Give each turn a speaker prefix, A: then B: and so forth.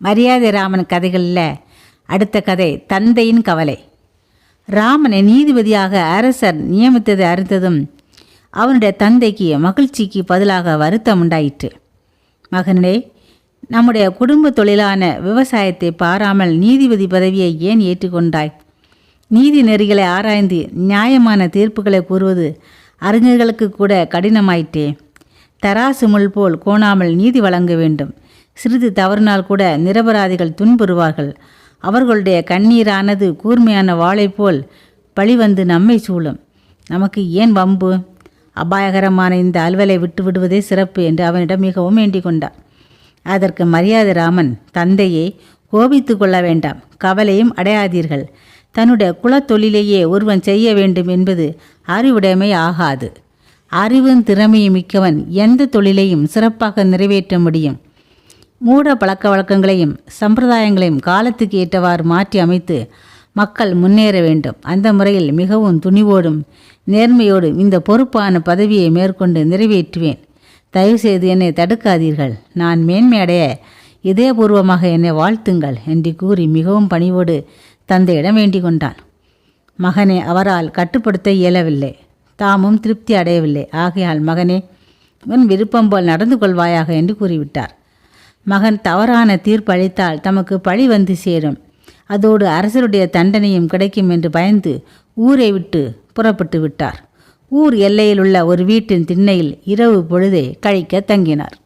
A: மரியாதை ராமன் கதைகளில் அடுத்த கதை தந்தையின் கவலை. ராமனை நீதிபதியாக அரசர் நியமித்ததை அறிந்ததும் அவனுடைய தந்தைக்கு மகிழ்ச்சிக்கு பதிலாக வருத்தம் உண்டாயிற்று. மகனே நம்முடைய குடும்ப தொழிலான விவசாயத்தை பாராமல் நீதிபதி பதவியை ஏன் ஏற்றுக்கொண்டாய்? நீதி நெறிகளை ஆராய்ந்து நியாயமான தீர்ப்புகளை கூறுவது அறிஞர்களுக்கு கூட கடினமாயிற்றே. தராசு முள் போல் கோணாமல் நீதி வழங்க வேண்டும். சிறிது தவறினால் கூட நிரபராதிகள் துன்புறுவார்கள். அவர்களுடைய கண்ணீரானது கூர்மையான வாளை போல் பழி வந்து நம்மை சூழும். நமக்கு ஏன் வம்பு? அபாயகரமான இந்த அலுவலை விட்டு விடுவதே சிறப்பு என்று அவனிடம் மிகவும் வேண்டிக் கொண்டான். அதற்கு மரியாதை ராமன் தந்தையை கோபித்து கொள்ள வேண்டாம். கவலையும் அடையாதீர்கள். தன்னுடைய குலத்தொழிலையே ஒருவன் செய்ய வேண்டும் என்பது அறிவுடைமை ஆகாது. அறிவும் திறமையும் மிக்கவன் எந்த தொழிலையும் சிறப்பாக நிறைவேற்ற முடியும். மூட பழக்க வழக்கங்களையும் சம்பிரதாயங்களையும் காலத்துக்கு ஏற்றவாறு மாற்றி அமைத்து மக்கள் முன்னேற வேண்டும். அந்த முறையில் மிகவும் துணிவோடும் நேர்மையோடும் இந்த பொறுப்பான பதவியை மேற்கொண்டு நிறைவேற்றுவேன். தயவுசெய்து என்னை தடுக்காதீர்கள். நான் மேன்மையடைய இதயபூர்வமாக என்னை வாழ்த்துங்கள் என்று கூறி மிகவும் பணிவோடு தந்தையிடம் வேண்டிக் கொண்டான். மகனை அவரால் கட்டுப்படுத்த இயலவில்லை. தாமும் திருப்தி அடையவில்லை. ஆகையால் மகனே உன் விருப்பம் போல் நடந்து கொள்வாயாக என்று கூறிவிட்டார். மகன் தவறான தீர்ப்பளித்தால் தமக்கு பழி வந்து சேரும். அதோடு அரசருடைய தண்டனையும் கிடைக்கும் என்று பயந்து ஊரை விட்டு புறப்பட்டு விட்டார். ஊர் எல்லையில் உள்ள ஒரு வீட்டின் திண்ணையில் இரவு பொழுதை கழிக்க தங்கினார்.